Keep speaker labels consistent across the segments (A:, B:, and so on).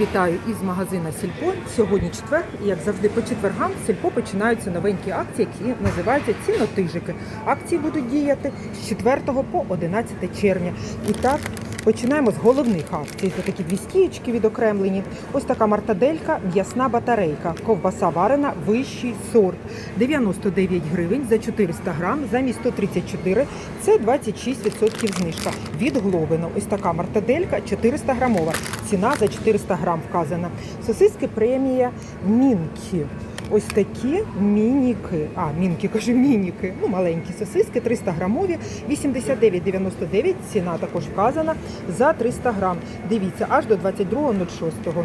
A: вітаю із магазина Сільпо. Сьогодні четвер, і як завжди по четвергам в Сільпо починаються новенькі акції, які називаються цінотижики. Акції будуть діяти з 4 по 11 червня. І так, починаємо з головних акцій. Це такі дві стієчки відокремлені. Ось така мартаделька, м'ясна батарейка, ковбаса варена, вищий сорт. 99 гривень за 400 грам, замість 134 – це 26% знижка. Від Глобино. Ось така мартаделька 400 грамова. Ціна за 400 грам вказана. Сосиски премія Мінкі. Ось такі мініки. А, мінки, кажу, мініки. Ну, маленькі сосиски, 300 грамові, 89,99. Ціна також вказана за 300 грам. Дивіться, аж до 22.06.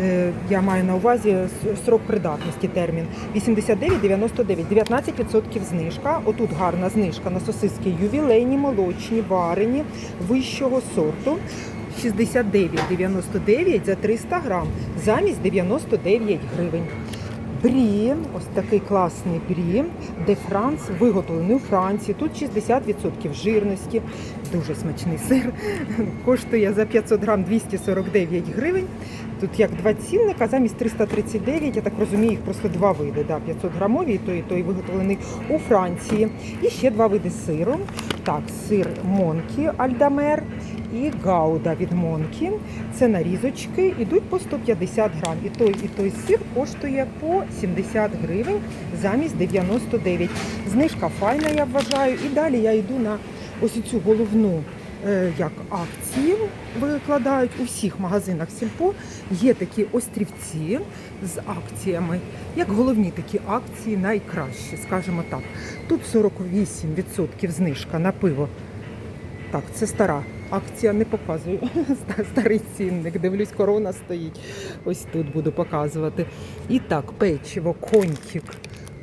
A: Е, я маю на увазі срок придатності термін. 89,99, 19% знижка. Отут гарна знижка на сосиски ювілейні, молочні, варені, вищого сорту. 69,99 за 300 грам, замість 99 гривень. Брі, ось такий класний брі, де Франц виготовлений у Франції. Тут 60% жирності, дуже смачний сир. Коштує за 500 грам 249 гривень. Тут як два цінника, замість 339, я так розумію, їх просто два види. Да, 500 грамові, і той, і той виготовлений у Франції. І ще два види сиру. Так, сир Монкі Альдамер і Гауда від Монкі. Це нарізочки, ідуть по 150 грам. І той, і той сир коштує по 70 гривень замість 99. Знижка файна, я вважаю. І далі я йду на ось цю головну е, як акції викладають у всіх магазинах Сільпо. Є такі острівці з акціями, як головні такі акції найкращі, скажімо так. Тут 48% знижка на пиво. Так, це стара акція, не показую. Старий цінник. Дивлюсь, корона стоїть. Ось тут буду показувати. І так, печиво контік.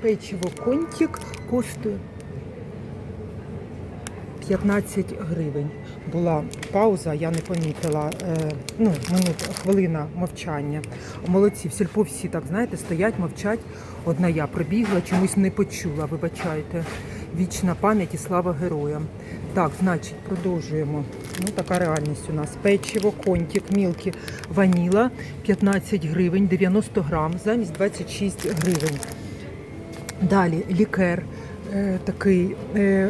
A: Печиво контік коштує 15 гривень. Була пауза, я не помітила. Е, ну, минут, хвилина мовчання. Молодці, в сільпо всі так, знаєте, стоять, мовчать. Одна я прибігла, чомусь не почула, вибачайте. Вічна пам'ять і слава героям. Так, значить, продовжуємо. Ну, така реальність у нас. Печиво, контік, мілкі, ваніла 15 гривень, 90 грам, замість 26 гривень. Далі лікер е, такий е,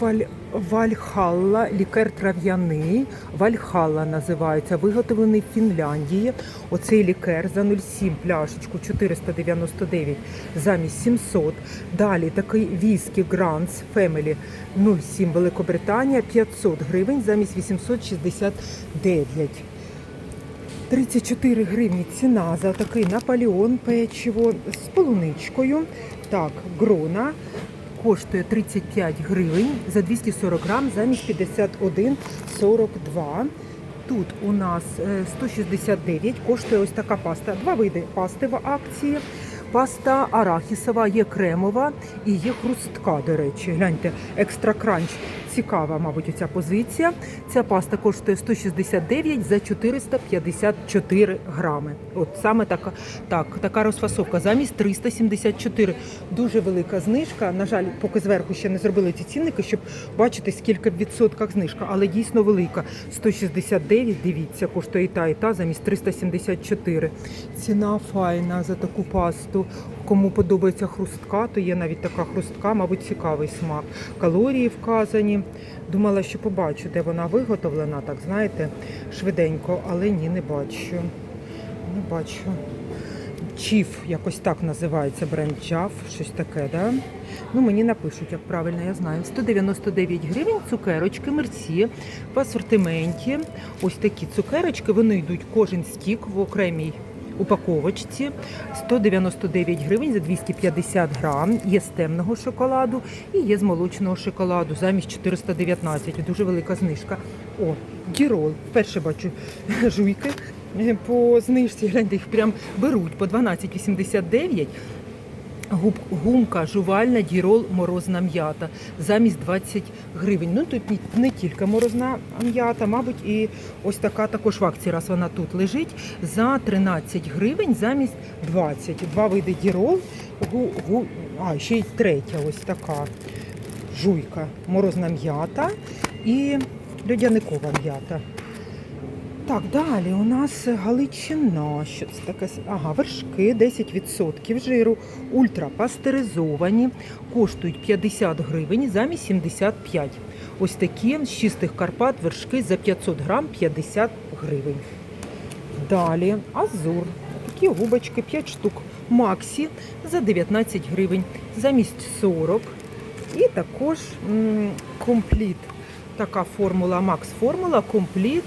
A: валь, Вальхалла, лікер трав'яний. Вальхалла називається, виготовлений в Фінляндії. Оцей лікер за 0,7 пляшечку 499 замість 700. Далі такий віскі Grants Family 0,7 Великобританія 500 гривень замість 869. 34 гривні ціна за такий Наполеон печиво з полуничкою. Так, грона коштує 35 гривень за 240 грам замість 51,42. Тут у нас е, 169 коштує ось така паста. Два види пасти в акції. Паста арахісова, є кремова і є хрустка, до речі. Гляньте, екстра кранч. Цікава, мабуть, ця позиція. Ця паста коштує 169 за 454 грами. От саме така, так, така розфасовка замість 374. Дуже велика знижка. На жаль, поки зверху ще не зробили ці цінники, щоб бачити, скільки в відсотках знижка, але дійсно велика. 169, дивіться, коштує і та, і та замість 374. Ціна файна за таку пасту. Кому подобається хрустка, то є навіть така хрустка, мабуть, цікавий смак. Калорії вказані. Думала, що побачу, де вона виготовлена, так знаєте, швиденько, але ні, не бачу. Не бачу. Чіф, якось так називається бренд Джав, щось таке, да? Ну, мені напишуть, як правильно, я знаю. 199 гривень цукерочки мерсі в асортименті. Ось такі цукерочки, вони йдуть кожен стік в окремій упаковочці. 199 гривень за 250 грам. Є з темного шоколаду і є з молочного шоколаду замість 419. Дуже велика знижка. О, Дірол. Вперше бачу жуйки по знижці. Гляньте, їх прям беруть по 12,89. Гумка жувальна, дірол, морозна м'ята замість 20 гривень. Ну тут не, тільки морозна м'ята, мабуть, і ось така також в акції, раз вона тут лежить, за 13 гривень замість 20. Два види дірол, гу, гу, а ще й третя ось така жуйка, морозна м'ята і льодяникова м'ята. Так, далі у нас галичина. Що це таке? Ага, вершки 10% жиру, ультрапастеризовані, коштують 50 гривень замість 75. Ось такі з чистих Карпат вершки за 500 грам 50 гривень. Далі азур. Такі губочки 5 штук. Максі за 19 гривень, замість 40. І також компліт. Така формула, Макс формула, компліт.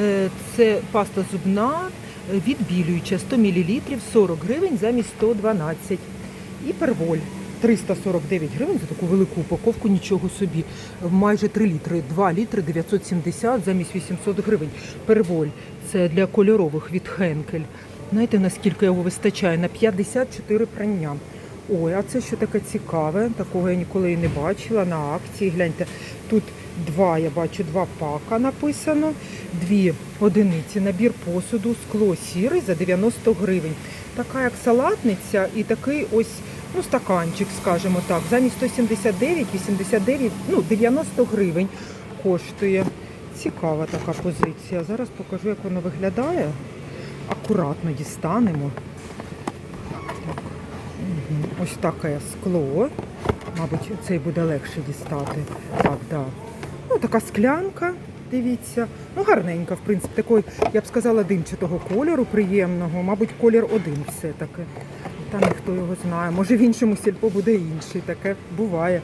A: Е, Це паста зубна відбілююча 100 мл 40 гривень замість 112. І перволь 349 гривень за таку велику упаковку, нічого собі. Майже 3 літри, 2 літри 970 замість 800 гривень. Перволь це для кольорових від Хенкель. Знаєте, наскільки його вистачає? На 54 прання. Ой, а це що таке цікаве? Такого я ніколи і не бачила на акції. Гляньте, тут два, я бачу, два пака написано, дві одиниці, набір посуду, скло сірий за 90 гривень. Така як салатниця і такий ось ну, стаканчик, скажімо так, замість 179, 89, ну 90 гривень коштує. Цікава така позиція. Зараз покажу, як воно виглядає. Акуратно дістанемо. Мгм. Ось таке скло. Мабуть, цей буде легше дістати. Так, да. Ну, така склянка, дивіться. Ну, гарненька, в принципі, такої, я б сказала, димчатого кольору, приємного. Мабуть, колір один все-таки. Та ніхто його знає. Може в іншому сільпо буде інший, таке буває.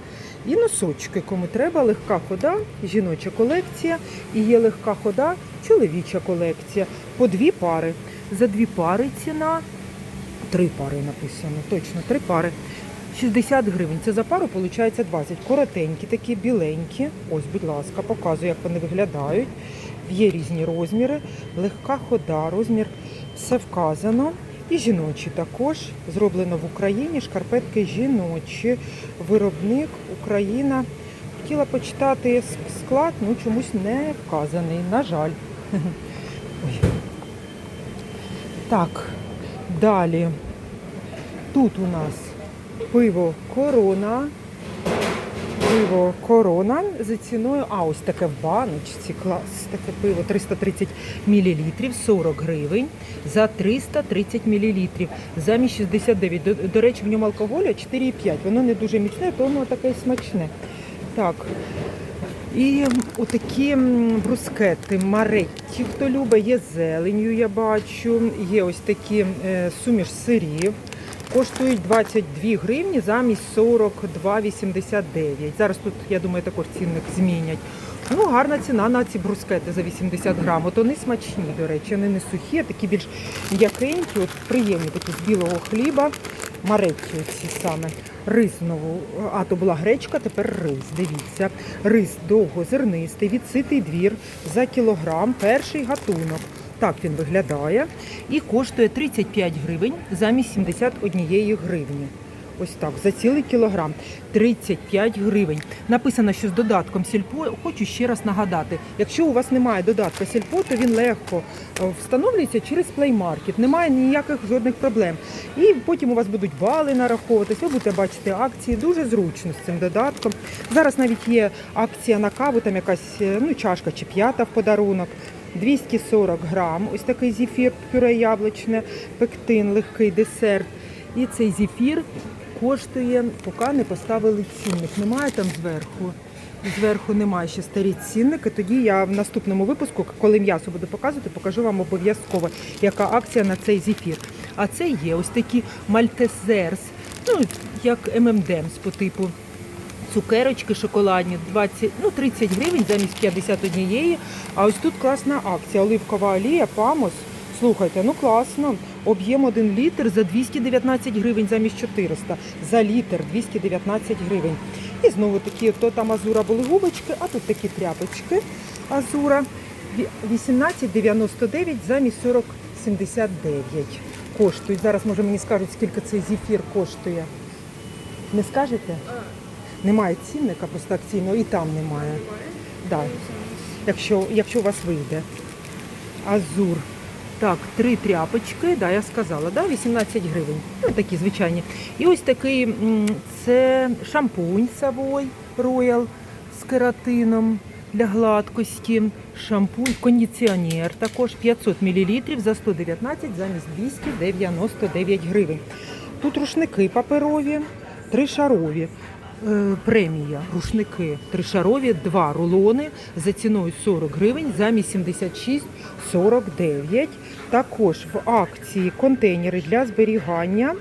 A: І носочки, кому треба, легка хода, жіноча колекція. І є легка хода, чоловіча колекція. По дві пари. За дві пари ціна Три пари написано, точно, три пари. 60 гривень. Це за пару виходить 20. Коротенькі, такі біленькі. Ось, будь ласка, показую, як вони виглядають. Є різні розміри, легка хода, розмір все вказано. І жіночі також зроблено в Україні. Шкарпетки жіночі. Виробник Україна. Хотіла почитати склад, ну чомусь не вказаний. На жаль. Ой. Так, далі. Тут у нас пиво корона. Пиво корона за ціною. А, ось таке в баночці. Клас. Таке пиво 330 мл, 40 гривень за 330 мл. Замість 69. До, до речі, в ньому алкоголю 4,5. Воно не дуже міцне, тому таке смачне. Так. І отакі брускети, маретті, хто любить, є з зеленью, я бачу. Є ось такі е, суміш сирів. Коштують 22 гривні замість 42,89. Зараз тут, я думаю, також цінник змінять. Ну, гарна ціна на ці брускети за 80 грам. От вони смачні, до речі, вони не сухі, а такі більш м'якенькі, от приємні такі з білого хліба. Маретті ці саме. Рис знову. А, то була гречка, тепер рис. Дивіться. Рис довгозернистий, відситий двір за кілограм. Перший гатунок. Так він виглядає. І коштує 35 гривень замість 71 гривні. Ось так, за цілий кілограм 35 гривень. Написано, що з додатком сільпо. Хочу ще раз нагадати: якщо у вас немає додатка сільпо, то він легко е, встановлюється через Market. Немає ніяких жодних проблем. І потім у вас будуть бали нараховуватись. Ви будете бачити акції. Дуже зручно з цим додатком. Зараз навіть є акція на каву, там якась е, ну, чашка чи п'ята в подарунок. 240 грам. Ось такий зефір, пюре яблучне, пектин, легкий десерт. І цей зефір коштує, поки не поставили цінник. Немає там зверху. Зверху немає ще старі цінники. Тоді я в наступному випуску, коли м'ясо буду показувати, покажу вам обов'язково, яка акція на цей зефір. А це є ось такі мальтезерс, ну як ММДМС по типу. Цукерочки шоколадні 20, ну 30 гривень замість 51. А ось тут класна акція. Оливкова олія, памос. Слухайте, ну класно. Об'єм 1 літр за 219 гривень замість 400. За літр 219 гривень. І знову такі, то там азура були губочки, а тут такі тряпочки азура. 18,99 замість 40,79 коштують. Зараз, може, мені скажуть, скільки цей зефір коштує. Не скажете? Немає цінника просто акційного і там немає. Да. Якщо, якщо у вас вийде. Азур. Так, три тряпочки, да, я сказала, да, 18 гривень. Ну, такі звичайні. І ось такий це шампунь Savoy Royal з кератином. для гладкості, шампунь, кондиціонер також 500 мл за 119 замість 299 гривень. Тут рушники паперові, тришарові. Е, Премія рушники тришарові, два рулони за ціною 40 гривень замість 76,49. Також в акції контейнери для зберігання.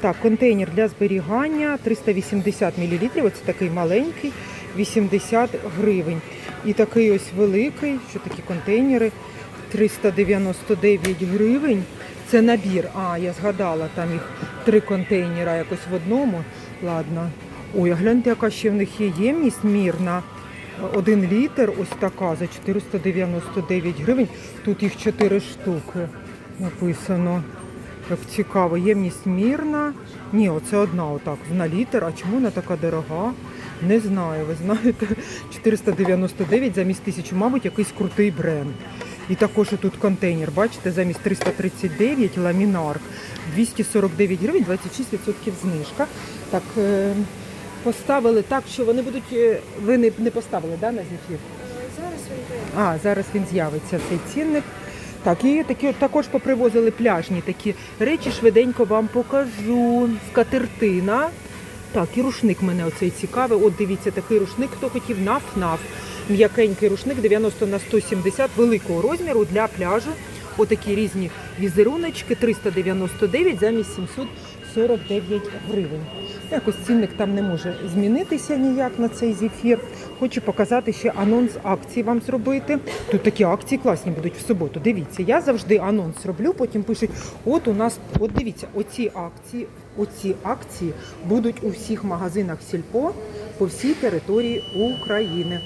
A: Так, контейнер для зберігання 380 мл. Оце такий маленький, 80 гривень. І такий ось великий, що такі контейнери 399 гривень. Це набір. А, я згадала, там їх три контейнера якось в одному. Ладно. Ой, а гляньте, яка ще в них є ємність мірна. Один літр, ось така за 499 гривень. Тут їх 4 штуки написано. Як цікаво, ємність мірна. Ні, оце одна отак на літр. А чому вона така дорога? Не знаю, ви знаєте, 499 замість 1000, мабуть, якийсь крутий бренд. І також тут контейнер, бачите, замість 339 ламінар 249 гривень, 26% знижка. Так, е, поставили так, що вони будуть. е, Ви не, не поставили да, на зефір?
B: Зараз він
A: А, зараз він з'явиться цей цінник. Так, і такі також попривозили пляжні такі речі. Швиденько вам покажу. Скатертина. Так, і рушник мене оцей цікавий. От дивіться, такий рушник, хто хотів наф-наф. М'якенький рушник 90 на 170 великого розміру для пляжу. Отакі різні візеруночки, 399 замість 749 гривень. Якось цінник там не може змінитися ніяк на цей зефір. Хочу показати ще анонс акцій вам зробити. Тут такі акції класні будуть в суботу. Дивіться, я завжди анонс роблю, потім пишуть: от у нас, от дивіться, оці акції, оці акції будуть у всіх магазинах сільпо по всій території України.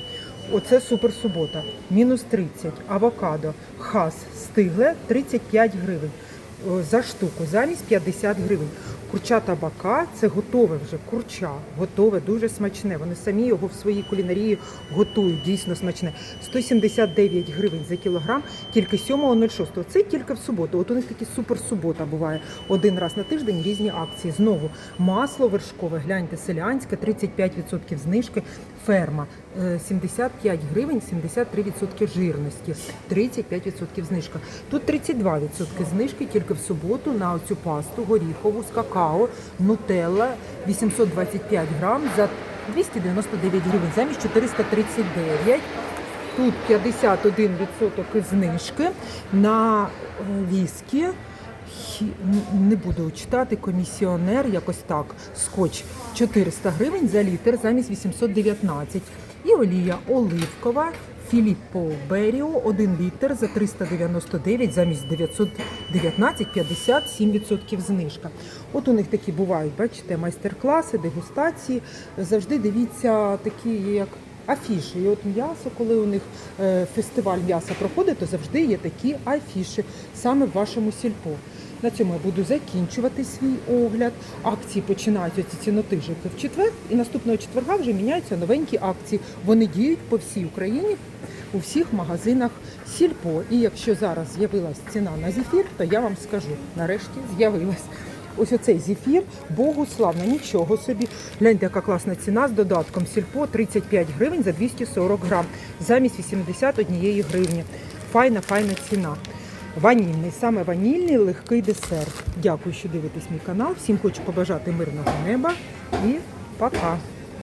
A: Оце супер субота. Мінус 30. Авокадо, хас, стигле 35 гривень за штуку, замість 50 гривень. Курча табака це готове вже курча, готове, дуже смачне. Вони самі його в своїй кулінарії готують, дійсно смачне. 179 гривень за кілограм, тільки 7.06. Це тільки в суботу. От у них такі супер субота буває. Один раз на тиждень різні акції. Знову масло вершкове, гляньте, селянське, 35% знижки. Ферма е, 75 гривень, 73% жирності, 35% знижка. Тут 32% знижки тільки в суботу на оцю пасту горіхову з какао, нутелла 825 грам за 299 гривень, замість 439. Тут 51% знижки на е, віскі. Не буду читати комісіонер, якось так. Скотч 400 гривень за літр замість 819. І олія оливкова Філіппо Беріо 1 літр за 399 замість 919, 57% знижка. От у них такі бувають, бачите, майстер-класи, дегустації. Завжди дивіться такі, як афіші. І от м'ясо, коли у них е, фестиваль м'яса проходить, то завжди є такі афіші саме в вашому сільпо. На цьому я буду закінчувати свій огляд. Акції починаються ці цінотижики в четвер, і наступного четверга вже міняються новенькі акції. Вони діють по всій Україні у всіх магазинах сільпо. І якщо зараз з'явилась ціна на зефір, то я вам скажу, нарешті з'явилась. Ось оцей зефір, Богу славно, нічого собі. Гляньте, яка класна ціна з додатком сільпо 35 гривень за 240 грам, замість 81 гривні. Файна, файна ціна. Ванільний, саме ванільний легкий десерт. Дякую, що дивитесь мій канал. Всім хочу побажати мирного неба і пока!